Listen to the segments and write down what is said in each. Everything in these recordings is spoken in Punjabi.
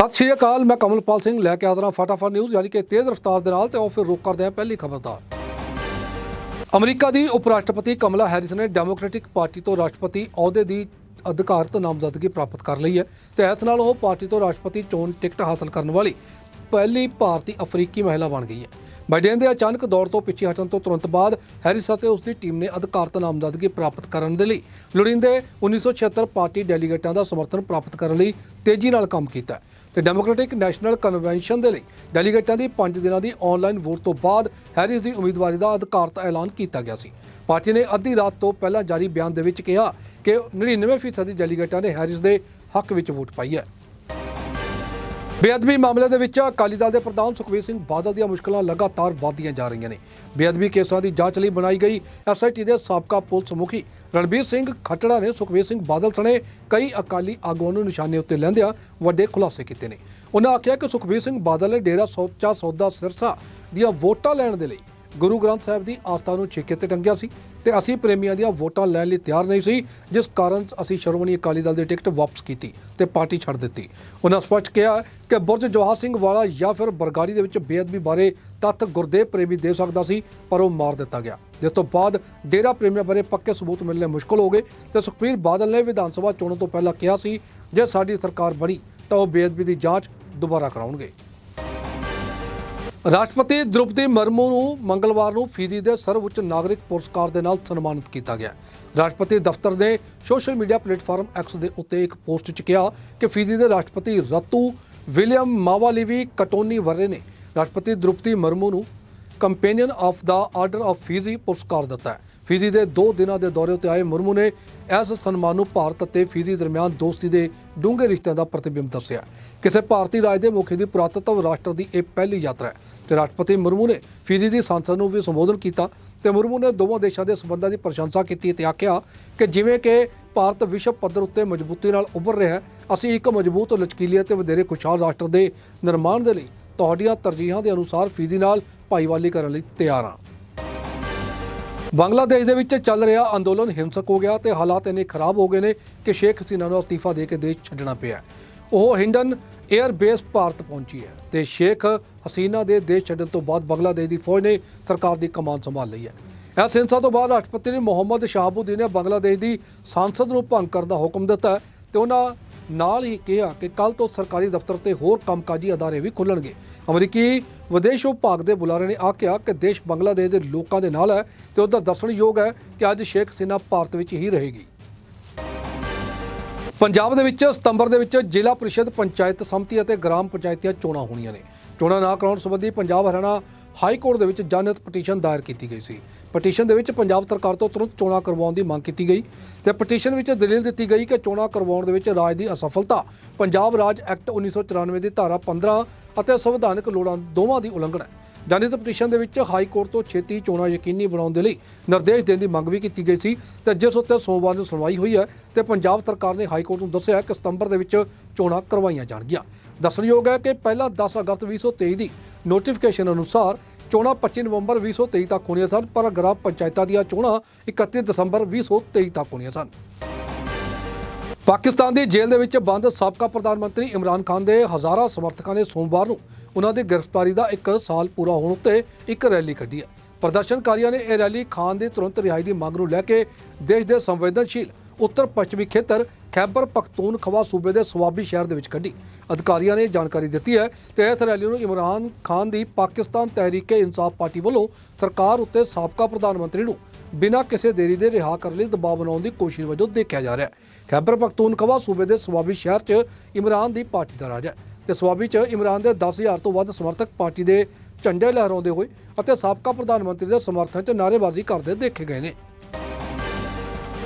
ਸਤਿ ਸ਼੍ਰੀ ਅਕਾਲ, ਮੈਂ ਕਮਲਪਾਲ ਸਿੰਘ ਲੈ ਕੇ ਆਦਰ ਹਾਂ ਫਟਾਫਟ ਨਿਊਜ਼ ਯਾਨੀ ਕਿ ਤੇਜ਼ ਰਫ਼ਤਾਰ ਦੇ ਨਾਲ ਤੇ ਉਹ ਫਿਰ ਰੁਕ ਕਰਦੇ ਹਾਂ ਪਹਿਲੀ ਖਬਰਦਾਰ ਅਮਰੀਕਾ ਦੀ ਉਪ ਰਾਸ਼ਟਰਪਤੀ ਕਮਲਾ ਹੈਰਿਸ ਨੇ ਡੈਮੋਕ੍ਰੈਟਿਕ ਪਾਰਟੀ ਤੋਂ ਰਾਸ਼ਟਰਪਤੀ ਅਹੁਦੇ ਦੀ ਅਧਿਕਾਰਤ ਨਾਮਜ਼ਦਗੀ ਪ੍ਰਾਪਤ ਕਰ ਲਈ ਹੈ ਤੇ ਇਸ ਨਾਲ ਉਹ ਪਾਰਟੀ ਤੋਂ ਰਾਸ਼ਟਰਪਤੀ ਚੋਣ ਟਿਕਟ ਹਾਸਲ ਕਰਨ ਵਾਲੀ ਪਹਿਲੀ ਭਾਰਤੀ ਅਫਰੀਕੀ ਮਹਿਲਾ ਬਣ ਗਈ ਹੈ। ਬਾਈਡਨ ਦੇ ਅਚਾਨਕ ਦੌਰ ਤੋਂ ਪਿੱਛੇ ਹਟਣ ਤੋਂ ਤੁਰੰਤ ਬਾਅਦ ਹੈਰਿਸ ਅਤੇ ਉਸ ਦੀ ਟੀਮ ਨੇ ਅਧਿਕਾਰਤ ਨਾਮਜ਼ਦਗੀ ਪ੍ਰਾਪਤ ਕਰਨ ਦੇ ਲਈ ਲੋੜੀਂਦੇ 1976 ਪਾਰਟੀ ਡੈਲੀਗੇਟਾਂ ਦਾ ਸਮਰਥਨ ਪ੍ਰਾਪਤ ਕਰਨ ਲਈ ਤੇਜ਼ੀ ਨਾਲ ਕੰਮ ਕੀਤਾ ਹੈ। ਤੇ ਡੈਮੋਕ੍ਰੈਟਿਕ ਨੈਸ਼ਨਲ ਕਨਵੈਨਸ਼ਨ ਦੇ ਲਈ ਡੈਲੀਗੇਟਾਂ ਦੀ 5 ਦਿਨਾਂ ਦੀ ਆਨਲਾਈਨ ਵੋਟ ਤੋਂ ਬਾਅਦ ਹੈਰਿਸ ਦੀ ਉਮੀਦਵਾਰੀ ਦਾ ਅਧਿਕਾਰਤ ਐਲਾਨ ਕੀਤਾ ਗਿਆ ਸੀ। ਪਾਰਟੀ ਨੇ ਅੱਧੀ ਰਾਤ ਤੋਂ ਪਹਿਲਾਂ ਜਾਰੀ ਬਿਆਨ ਦੇ ਵਿੱਚ ਕਿਹਾ ਕਿ 99% ਦੀ ਡੈਲੀਗੇਟਾਂ ਨੇ ਹੈਰਿਸ ਦੇ ਹੱਕ ਵਿੱਚ ਵੋਟ ਪਾਈ ਹੈ। ਬੇਅਦਬੀ ਮਾਮਲੇ ਦੇ ਵਿੱਚ ਅਕਾਲੀ ਦਲ ਦੇ ਪ੍ਰਧਾਨ ਸੁਖਬੀਰ ਸਿੰਘ ਬਾਦਲ ਦੀਆਂ ਮੁਸ਼ਕਲਾਂ ਲਗਾਤਾਰ ਵਧਦੀਆਂ ਜਾ ਰਹੀਆਂ ਨੇ। ਬੇਅਦਬੀ ਕੇਸਾਂ ਦੀ ਜਾਂਚ ਲਈ ਬਣਾਈ ਗਈ ਐਸਆਈਟੀ ਦੇ ਸਾਬਕਾ ਪੁਲਿਸ ਮੁਖੀ ਰਣਬੀਰ ਸਿੰਘ ਖੱਟੜਾ ਨੇ ਸੁਖਬੀਰ ਸਿੰਘ ਬਾਦਲ ਸਣੇ ਕਈ ਅਕਾਲੀ ਆਗੂਆਂ ਨੂੰ ਨਿਸ਼ਾਨੇ ਉੱਤੇ ਲੈਂਦਿਆਂ ਵੱਡੇ ਖੁਲਾਸੇ ਕੀਤੇ ਨੇ। ਉਹਨਾਂ ਆਖਿਆ ਕਿ ਸੁਖਬੀਰ ਸਿੰਘ ਬਾਦਲ ਨੇ ਡੇਰਾ ਸੋਚਾ ਸੌਦਾ ਸਿਰਸਾ ਦੀਆਂ ਵੋਟਾਂ ਲੈਣ ਦੇ ਲਈ ਗੁਰੂ ਗ੍ਰੰਥ ਸਾਹਿਬ ਦੀ ਆਸਥਾ ਨੂੰ ਛੇਕੇ ਤੇ ਟੰਗਿਆ ਸੀ ਤੇ ਅਸੀਂ ਪ੍ਰੇਮੀਆਂ ਦੀਆਂ ਵੋਟਾਂ ਲੈਣ ਲਈ ਤਿਆਰ ਨਹੀਂ ਸੀ, ਜਿਸ ਕਾਰਨ ਅਸੀਂ ਸ਼੍ਰੋਮਣੀ ਅਕਾਲੀ ਦਲ ਦੀ ਟਿਕਟ ਵਾਪਸ ਕੀਤੀ ਤੇ ਪਾਰਟੀ ਛੱਡ ਦਿੱਤੀ। ਉਹਨਾਂ ਸਪਸ਼ਟ ਕਿਹਾ ਕਿ ਬੁਰਜ ਜਵਾਹਰ ਸਿੰਘ ਵਾਲਾ ਜਾਂ ਫਿਰ ਬਰਗਾੜੀ ਦੇ ਵਿੱਚ ਬੇਅਦਬੀ ਬਾਰੇ ਤੱਥ ਗੁਰਦੇਵ ਪ੍ਰੇਮੀ ਦੇ ਸਕਦਾ ਸੀ, ਪਰ ਉਹ ਮਾਰ ਦਿੱਤਾ ਗਿਆ। ਜਿਸ ਤੋਂ ਬਾਅਦ ਡੇਰਾ ਪ੍ਰੇਮੀਆਂ ਬਾਰੇ ਪੱਕੇ ਸਬੂਤ ਮਿਲਣੇ ਮੁਸ਼ਕਲ ਹੋ ਗਏ ਤੇ ਸੁਖਬੀਰ ਬਾਦਲ ਨੇ ਵਿਧਾਨ ਸਭਾ ਚੋਣਾਂ ਤੋਂ ਪਹਿਲਾਂ ਕਿਹਾ ਸੀ, ਜੇ ਸਾਡੀ ਸਰਕਾਰ ਬਣੀ ਤਾਂ ਉਹ ਬੇਅਦਬੀ ਦੀ ਜਾਂਚ ਦੁਬਾਰਾ ਕਰਾਉਣਗੇ। ਰਾਸ਼ਟਰਪਤੀ ਦ੍ਰੋਪਦੀ ਮਰਮੂ ਨੂੰ ਮੰਗਲਵਾਰ ਨੂੰ ਫੀਜੀ ਦੇ ਸਰਵਉੱਚ ਨਾਗਰਿਕ ਪੁਰਸਕਾਰ ਦੇ ਨਾਲ ਸਨਮਾਨਿਤ ਕੀਤਾ ਗਿਆ। ਰਾਸ਼ਟਰਪਤੀ ਦਫ਼ਤਰ ਨੇ ਸੋਸ਼ਲ ਮੀਡੀਆ ਪਲੇਟਫਾਰਮ ਐਕਸ ਦੇ ਉੱਤੇ ਇੱਕ ਪੋਸਟ 'ਚ ਕਿਹਾ ਕਿ ਫੀਜੀ ਦੇ ਰਾਸ਼ਟਰਪਤੀ ਰਤੂ ਵਿਲੀਅਮ ਮਾਵਾਲੀਵੀ ਕਟੋਨੀ ਵਰਰੇ ਨੇ। ਰਾਸ਼ਟਰਪਤੀ ਦ੍ਰੋਪਦੀ ਮਰਮੂ ਨੂੰ ਕੰਪੇਨੀਅਨ ਆਫ ਦਾ ਆਰਡਰ ਆਫ ਫੀਜੀ ਪੁਰਸਕਾਰ ਦਿੱਤਾ ਹੈ। ਫੀਜੀ ਦੇ 2 ਦਿਨਾਂ ਦੇ ਦੌਰੇ ਉੱਤੇ ਆਏ ਮੁਰਮੂ ਨੇ ਇਸ ਸਨਮਾਨ ਨੂੰ ਭਾਰਤ ਅਤੇ ਫੀਜੀ ਦਰਮਿਆਨ ਦੋਸਤੀ ਦੇ ਡੂੰਘੇ ਰਿਸ਼ਤਿਆਂ ਦਾ ਪ੍ਰਤੀਬਿੰਬ ਦੱਸਿਆ ਕਿਸੇ ਭਾਰਤੀ ਰਾਜ ਦੇ ਮੁਖੀ ਦੀ ਪੁਰਾਤਤਵ ਰਾਸ਼ਟਰ ਦੀ ਇਹ ਪਹਿਲੀ ਯਾਤਰਾ ਹੈ ਤੇ ਰਾਸ਼ਟਰਪਤੀ ਮੁਰਮੂ ਨੇ ਫੀਜੀ ਦੀ ਸੰਸਦ ਨੂੰ ਵੀ ਸੰਬੋਧਨ ਕੀਤਾ ਤੇ ਮੁਰਮੂ ਨੇ ਦੋਵਾਂ ਦੇਸ਼ਾਂ ਦੇ ਸਬੰਧਾਂ ਦੀ ਪ੍ਰਸ਼ੰਸਾ ਕੀਤੀ ਤੇ ਆਖਿਆ ਕਿ ਜਿਵੇਂ ਕਿ ਭਾਰਤ ਵਿਸ਼ਵ ਪੱਧਰ ਉੱਤੇ ਮਜ਼ਬੂਤੀ ਨਾਲ ਉੱਭਰ ਰਿਹਾ ਹੈ, ਅਸੀਂ ਇੱਕ ਮਜ਼ਬੂਤ, ਲਚਕੀਲੇ ਅਤੇ ਵਧੇਰੇ ਖੁਸ਼ਹਾਲ ਰਾਸ਼ਟਰ ਦੇ ਨਿਰਮਾਣ ਦੇ ਲਈ ਤੁਹਾਡੀਆਂ ਤਰਜੀਹਾਂ ਦੇ ਅਨੁਸਾਰ ਫੀਜੀ ਨਾਲ ਭਾਈਵਾਲੀ ਕਰਨ ਲਈ ਤਿਆਰ ਹਾਂ। ਬੰਗਲਾਦੇਸ਼ ਦੇ ਵਿੱਚ ਚੱਲ ਰਿਹਾ ਅੰਦੋਲਨ ਹਿੰਸਕ ਹੋ ਗਿਆ ਤੇ ਹਾਲਾਤ ਇੰਨੇ ਖਰਾਬ ਹੋ ਗਏ ਨੇ ਕਿ ਸ਼ੇਖ ਹਸੀਨਾ ਨੂੰ ਅਸਤੀਫਾ ਦੇ ਕੇ ਦੇਸ਼ ਛੱਡਣਾ ਪਿਆ ਉਹ ਹਿੰਡਨ 에ਅਰ ਬੇਸ ਭਾਰਤ ਪਹੁੰਚੀ ਹੈ ਤੇ ਸ਼ੇਖ ਹਸੀਨਾ ਦੇ ਦੇਸ਼ ਛੱਡਣ ਤੋਂ ਬਾਅਦ ਬੰਗਲਾਦੇਸ਼ ਦੀ ਫੌਜ ਨੇ ਸਰਕਾਰ ਦੀ ਕਮਾਨ ਸੰਭਾਲ ਲਈ ਹੈ। ਇਸ ਹਿੰਸਾ ਤੋਂ ਬਾਅਦ ਰਾਸ਼ਟਰਪਤੀ ਨੇ ਮੁਹੰਮਦ ਸ਼ਾਹਬੁਦੀਨ ਨੇ ਬੰਗਲਾਦੇਸ਼ ਦੀ ਸੰਸਦ ਨੂੰ ਭੰਗ ਕਰਨ ਦਾ ਹੁਕਮ ਦਿੱਤਾ ਹੈ ਤੇ ਉਹਨਾਂ ਨਾਲ ਹੀ ਕਿਹਾ ਕਿ ਕੱਲ ਤੋਂ ਸਰਕਾਰੀ ਦਫ਼ਤਰ ਤੇ ਹੋਰ ਕੰਮਕਾਜੀ ਅਦਾਰੇ ਵੀ ਖੁੱਲਣਗੇ ਅਮਰੀਕੀ ਵਿਦੇਸ਼ ਵਿਭਾਗ ਦੇ ਬੁਲਾਰੇ ਨੇ ਆਖਿਆ ਕਿ ਦੇਸ਼ ਬੰਗਲਾਦੇਸ਼ ਦੇ ਲੋਕਾਂ ਦੇ ਨਾਲ ਹੈ ਤੇ ਉਹਦਾ ਦੱਸਣਯੋਗ ਹੈ ਕਿ ਅੱਜ ਸ਼ੇਖ ਹਸੀਨਾ ਭਾਰਤ ਵਿੱਚ ਹੀ ਰਹੇਗੀ। ਪੰਜਾਬ ਦੇ ਵਿੱਚ ਸਤੰਬਰ ਦੇ ਵਿੱਚ ਜ਼ਿਲ੍ਹਾ ਪ੍ਰੀਸ਼ਦ ਪੰਚਾਇਤ ਸਮਿਤੀ ਅਤੇ ਗ੍ਰਾਮ ਪੰਚਾਇਤੀਆਂ ਚੋਣਾਂ ਹੋਣੀਆਂ ਨੇ। ਚੋਣਾਂ ਨਾ ਕਰਾਉਣ ਸੰਬੰਧੀ ਪੰਜਾਬ ਹਰਿਆਣਾ ਹਾਈ ਕੋਰਟ ਦੇ ਵਿੱਚ ਜਨਹਿਤ ਪਟੀਸ਼ਨ ਦਾਇਰ ਕੀਤੀ ਗਈ ਸੀ। ਪਟੀਸ਼ਨ ਦੇ ਵਿੱਚ ਪੰਜਾਬ ਸਰਕਾਰ ਤੋਂ ਤੁਰੰਤ ਚੋਣਾਂ ਕਰਵਾਉਣ ਦੀ ਮੰਗ ਕੀਤੀ ਗਈ ਤੇ ਪਟੀਸ਼ਨ ਵਿੱਚ ਦਲੀਲ ਦਿੱਤੀ ਗਈ ਕਿ ਚੋਣਾਂ ਕਰਵਾਉਣ ਦੇ ਵਿੱਚ ਰਾਜ ਦੀ ਅਸਫਲਤਾ, ਪੰਜਾਬ ਰਾਜ ਐਕਟ 1994 ਦੀ ਧਾਰਾ 15 ਅਤੇ ਸੰਵਿਧਾਨਕ ਲੋੜਾਂ ਦੋਵਾਂ ਦੀ ਉਲੰਘਣਾ ਹੈ। ਜਨਹਿਤ ਪਟੀਸ਼ਨ ਦੇ ਵਿੱਚ ਹਾਈ ਕੋਰਟ ਤੋਂ ਛੇਤੀ ਚੋਣਾਂ ਯਕੀਨੀ ਬਣਾਉਣ ਦੇ ਲਈ ਨਿਰਦੇਸ਼ ਦੇਣ ਦੀ ਮੰਗ ਵੀ ਕੀਤੀ ਗਈ ਸੀ ਤੇ ਜਿਸ ਉੱਤੇ ਸੋਮਵਾਰ ਨੂੰ ਸੁਣਵਾਈ ਹੋਈ ਹੈ ਤੇ ਪੰਜਾਬ ਸਰਕਾਰ ਨੇ ਹਾਈ ਕੋਰਟ ਨੂੰ ਦੱਸਿਆ ਕਿ ਸਤੰਬਰ ਦੇ ਵਿੱਚ ਚੋਣਾਂ ਕਰਵਾਈਆਂ ਜਾਣਗੀਆਂ। ਦੱਸਣਯੋਗ ਹੈ ਕਿ ਪਹਿਲਾਂ 10 ਅਗਸਤ 2023 ਦੀ ਨੋਟੀਫਿਕੇਸ਼ਨ ਅਨੁਸਾਰ ਚੋਣਾਂ 25 ਨਵੰਬਰ 2023 ਤੱਕ ਹੋਣੀਆਂ ਸਨ, ਪਰ ਗ੍ਰਾਮ ਪੰਚਾਇਤਾਂ ਦੀਆਂ ਚੋਣਾਂ 31 ਦਸੰਬਰ 2023 ਤੱਕ ਹੋਣੀਆਂ ਸਨ। ਪਾਕਿਸਤਾਨ ਦੀ ਜੇਲ੍ਹ ਦੇ ਵਿੱਚ ਬੰਦ ਸਾਬਕਾ ਪ੍ਰਧਾਨ ਮੰਤਰੀ ਇਮਰਾਨ ਖਾਨ ਦੇ ਹਜ਼ਾਰਾਂ ਸਮਰਥਕਾਂ ਨੇ ਸੋਮਵਾਰ ਨੂੰ ਉਹਨਾਂ ਦੀ ਗ੍ਰਿਫਤਾਰੀ ਦਾ 1 ਸਾਲ ਪੂਰਾ ਹੋਣ ਉੱਤੇ ਇੱਕ ਰੈਲੀ ਕੱਢੀ ਹੈ। ਪ੍ਰਦਰਸ਼ਨਕਾਰੀਆਂ ਨੇ ਇਹ ਰੈਲੀ ਖਾਨ ਦੀ ਤੁਰੰਤ ਰਿਹਾਈ ਦੀ ਮੰਗ ਨੂੰ ਲੈ ਕੇ ਦੇਸ਼ ਦੇ ਸੰਵੇਦਨਸ਼ੀਲ ਉੱਤਰ ਪੱਛਮੀ ਖੇਤਰ ਖੈਬਰ ਪਖਤੂਨਖਵਾ ਸੂਬੇ ਦੇ ਸਵਾਬੀ ਸ਼ਹਿਰ ਦੇ ਵਿੱਚ ਕੱਢੀ। ਅਧਿਕਾਰੀਆਂ ਨੇ ਜਾਣਕਾਰੀ ਦਿੱਤੀ ਹੈ ਤੇ ਇਸ ਰੈਲੀ ਨੂੰ ਇਮਰਾਨ ਖਾਨ ਦੀ ਪਾਕਿਸਤਾਨ ਤਹਿਰੀਕੇ ਇਨਸਾਫ ਪਾਰਟੀ ਵੱਲੋਂ ਸਰਕਾਰ ਉੱਤੇ ਸਾਬਕਾ ਪ੍ਰਧਾਨ ਮੰਤਰੀ ਨੂੰ ਬਿਨਾਂ ਕਿਸੇ ਦੇਰੀ ਦੇ ਰਿਹਾ ਕਰਨ ਲਈ ਦਬਾਅ ਬਣਾਉਣ ਦੀ ਕੋਸ਼ਿਸ਼ ਵਜੋਂ ਦੇਖਿਆ ਜਾ ਰਿਹਾ ਹੈ। ਖੈਬਰ ਪਖਤੂਨਖਵਾ ਸੂਬੇ ਦੇ ਸਵਾਬੀ ਸ਼ਹਿਰ 'ਚ ਇਮਰਾਨ ਦੀ ਪਾਰਟੀ ਦਾ ਰਾਜ ਹੈ ਤੇ ਸਵਾਬੀ 'ਚ ਇਮਰਾਨ ਦੇ 10000 ਤੋਂ ਵੱਧ ਸਮਰਥਕ ਪਾਰਟੀ ਦੇ ਝੰਡੇ ਲਹਿਰਾਉਂਦੇ ਹੋਏ ਅਤੇ ਸਾਬਕਾ ਪ੍ਰਧਾਨ ਮੰਤਰੀ ਦੇ ਸਮਰਥਨ 'ਚ ਨਾਅਰੇਬਾਜ਼ੀ ਕਰਦੇ ਦੇਖੇ ਗਏ ਨੇ।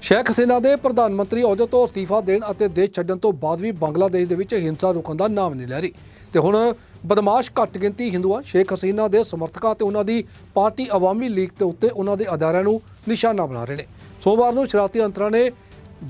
ਸ਼ੇਖ ਹਸੀਨਾ ਦੇ ਪ੍ਰਧਾਨ ਮੰਤਰੀ ਅਹੁਦੇ ਤੋਂ ਅਸਤੀਫਾ ਦੇਣ ਅਤੇ ਦੇਸ਼ ਛੱਡਣ ਤੋਂ ਬਾਅਦ ਵੀ ਬੰਗਲਾਦੇਸ਼ ਦੇ ਵਿੱਚ ਹਿੰਸਾ ਰੁਕਣ ਦਾ ਨਾਮ ਨਹੀਂ ਲੈ ਰਹੀ। ਤੇ ਹੁਣ ਬਦਮਾਸ਼ ਘੱਟ ਗਿਣਤੀ ਹਿੰਦੂਆਂ, ਸ਼ੇਖ ਹਸੀਨਾ ਦੇ ਸਮਰਥਕਾਂ ਤੇ ਉਹਨਾਂ ਦੀ ਪਾਰਟੀ ਆਵਾਮੀ ਲੀਗ ਦੇ ਉੱਤੇ ਉਹਨਾਂ ਦੇ ਅਦਾਰਿਆਂ ਨੂੰ ਨਿਸ਼ਾਨਾ ਬਣਾ ਰਹੇ ਨੇ। ਸੋਮਵਾਰ ਨੂੰ ਸ਼ਰਾਰਤੀ ਅੰਤਰਾਂ ਨੇ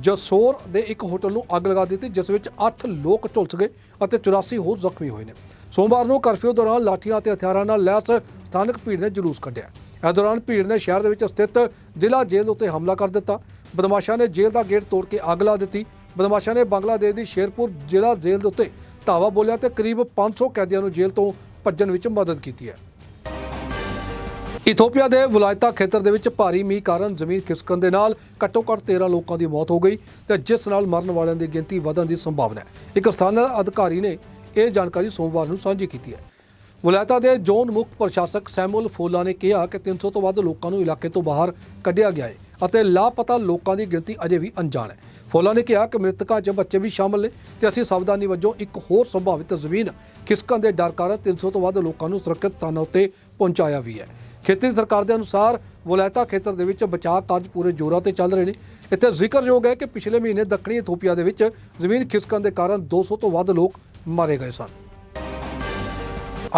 ਜਸੋਰ ਦੇ ਇੱਕ ਹੋਟਲ ਨੂੰ ਅੱਗ ਲਗਾ ਦਿੱਤੀ, ਜਿਸ ਵਿੱਚ 8 ਲੋਕ ਝੁਲਸ ਗਏ ਅਤੇ 84 ਹੋਰ ਜ਼ਖਮੀ ਹੋਏ ਨੇ। ਸੋਮਵਾਰ ਨੂੰ ਕਰਫਿਊ ਦੌਰਾਨ ਲਾਠੀਆਂ ਅਤੇ ਹਥਿਆਰਾਂ ਨਾਲ ਲੈਸ ਸਥਾਨਕ ਭੀੜ ਨੇ ਜਲੂਸ ਕੱਢਿਆ। ਇਸ ਦੌਰਾਨ ਭੀੜ ਨੇ ਸ਼ਹਿਰ ਦੇ ਵਿੱਚ ਸਥਿਤ ਜ਼ਿਲ੍ਹਾ ਜੇਲ੍ਹ ਉੱਤੇ ਹਮਲਾ ਕਰ ਦਿੱਤਾ। ਬਦਮਾਸ਼ਾਂ ਨੇ ਜੇਲ੍ਹ ਦਾ ਗੇਟ ਤੋੜ ਕੇ ਅੱਗ ਲਾ ਦਿੱਤੀ। ਬਦਮਾਸ਼ਾਂ ਨੇ ਬੰਗਲਾਦੇਸ਼ ਦੀ ਸ਼ੇਰਪੁਰ ਜ਼ਿਲ੍ਹਾ ਜੇਲ੍ਹ ਦੇ ਉੱਤੇ ਧਾਵਾ ਬੋਲਿਆ ਤੇ ਕਰੀਬ 500 ਕੈਦੀਆਂ ਨੂੰ ਜੇਲ੍ਹ ਤੋਂ ਭੱਜਣ ਵਿੱਚ ਮਦਦ ਕੀਤੀ ਹੈ। ਇਥੋਪੀਆ ਦੇ ਵਲਾਇਤਾ ਖੇਤਰ ਦੇ ਵਿੱਚ ਭਾਰੀ ਮੀਂਹ ਕਾਰਨ ਜ਼ਮੀਨ ਖਿਸਕਣ ਦੇ ਨਾਲ ਘੱਟੋ-ਘੱਟ 13 ਲੋਕਾਂ ਦੀ ਮੌਤ ਹੋ ਗਈ ਤੇ ਜਿਸ ਨਾਲ ਮਰਨ ਵਾਲਿਆਂ ਦੀ ਗਿਣਤੀ ਵਧਣ ਦੀ ਸੰਭਾਵਨਾ ਹੈ। ਇੱਕ ਸਥਾਨਕ ਅਧਿਕਾਰੀ ਨੇ ਇਹ ਜਾਣਕਾਰੀ ਸੋਮਵਾਰ ਨੂੰ ਸਾਂਝੀ ਕੀਤੀ ਹੈ। ਵਿਲਾਇਤਾ ਦੇ ਜ਼ੋਨ ਮੁੱਖ ਪ੍ਰਸ਼ਾਸਕ ਸੈਮੂਅਲ ਫੋਲਾ ਨੇ ਕਿਹਾ ਕਿ 300 ਤੋਂ ਵੱਧ ਲੋਕਾਂ ਨੂੰ ਇਲਾਕੇ ਤੋਂ ਬਾਹਰ ਕੱਢਿਆ ਗਿਆ ਹੈ ਅਤੇ ਲਾਪਤਾ ਲੋਕਾਂ ਦੀ ਗਿਣਤੀ ਅਜੇ ਵੀ ਅਣਜਾਣ ਹੈ। ਫੋਲਾ ਨੇ ਕਿਹਾ ਕਿ ਮ੍ਰਿਤਕਾਂ 'ਚ ਬੱਚੇ ਵੀ ਸ਼ਾਮਲ ਨੇ ਤੇ ਅਸੀਂ ਸਾਵਧਾਨੀ ਵਜੋਂ ਇੱਕ ਹੋਰ ਸੰਭਾਵਿਤ ਜ਼ਮੀਨ ਖਿਸਕਣ ਦੇ ਡਰ ਕਾਰਨ 300 ਤੋਂ ਵੱਧ ਲੋਕਾਂ ਨੂੰ ਸੁਰੱਖਿਅਤ ਸਥਾਨਾਂ ਉੱਤੇ ਪਹੁੰਚਾਇਆ ਵੀ ਹੈ। ਖੇਤਰੀ ਸਰਕਾਰ ਦੇ ਅਨੁਸਾਰ ਵਲਾਇਤਾ ਖੇਤਰ ਦੇ ਵਿੱਚ ਬਚਾਅ ਕਾਰਜ ਪੂਰੇ ਜ਼ੋਰਾਂ ਤੇ ਚੱਲ ਰਹੇ ਨੇ। ਇੱਥੇ ਜ਼ਿਕਰਯੋਗ ਹੈ ਕਿ ਪਿਛਲੇ ਮਹੀਨੇ ਦੱਖਣੀ ਇਥੋਪੀਆ ਦੇ ਵਿੱਚ ਜ਼ਮੀਨ ਖਿਸਕਣ ਦੇ ਕਾਰਨ 200 ਤੋਂ ਵੱਧ ਲੋਕ ਮਾਰੇ ਗਏ ਸਨ।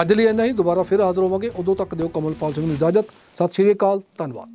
ਅੱਜ ਲਈ ਇੰਨਾ ਹੀ। ਦੁਬਾਰਾ ਫਿਰ ਹਾਜ਼ਰ ਹੋਵਾਂਗੇ। ਉਦੋਂ ਤੱਕ ਦਿਓ ਕਮਲਪਾਲ ਸਿੰਘ ਨੂੰ ਇਜਾਜ਼ਤ। ਸਤਿ ਸ਼੍ਰੀ ਅਕਾਲ। ਧੰਨਵਾਦ।